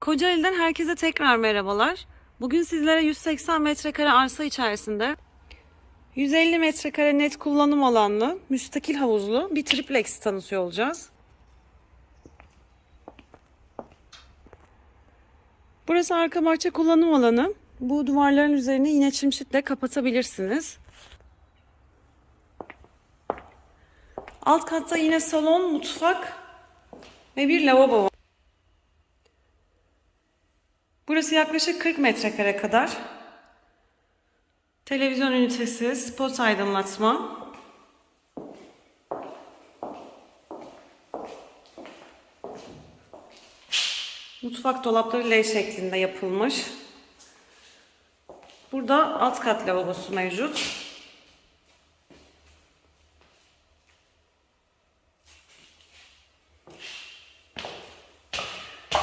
Kocaeli'den herkese tekrar merhabalar. Bugün sizlere 180 metrekare arsa içerisinde 150 metrekare net kullanım alanlı, müstakil havuzlu bir triplex tanıtıyor olacağız. Burası arka bahçe kullanım alanı. Bu duvarların üzerini yine çimşitle kapatabilirsiniz. Alt katta yine salon, mutfak ve bir lavabo var. Burası yaklaşık 40 metrekare kadar. Televizyon ünitesi, spot aydınlatma. Mutfak dolapları L şeklinde yapılmış. Burada alt kat lavabosu mevcut.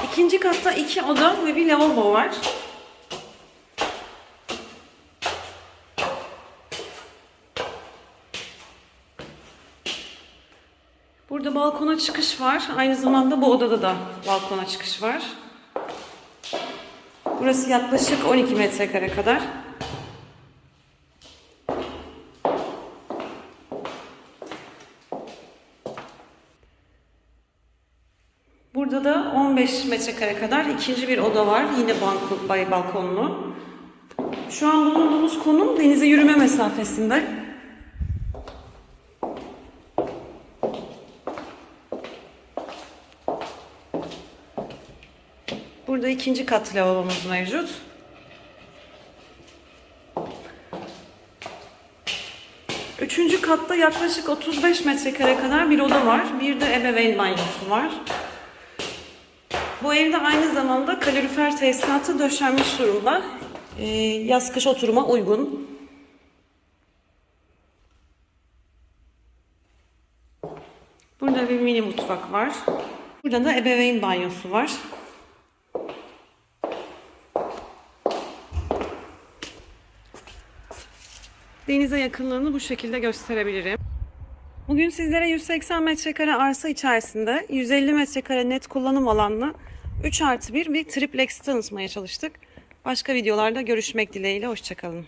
İkinci katta iki oda ve bir lavabo var. Burada balkona çıkış var. Aynı zamanda bu odada da balkona çıkış var. Burası yaklaşık 12 metrekare kadar. Burada da 15 metrekare kadar ikinci bir oda var. Yine balkonlu. Şu an bulunduğumuz konum denize yürüme mesafesinde. Burada ikinci kat lavabomuz mevcut. Üçüncü katta yaklaşık 35 metrekare kadar bir oda var. Bir de ebeveyn banyosu var. Bu evde aynı zamanda kalorifer tesisatı döşenmiş durumda. Ee, yaz kış oturuma uygun. Burada bir mini mutfak var. Burada da ebeveyn banyosu var. Denize yakınlığını bu şekilde gösterebilirim. Bugün sizlere 180 metrekare arsa içerisinde 150 metrekare net kullanım alanlı 3 artı 1 bir triplex tanıtmaya çalıştık. Başka videolarda görüşmek dileğiyle, hoşçakalın.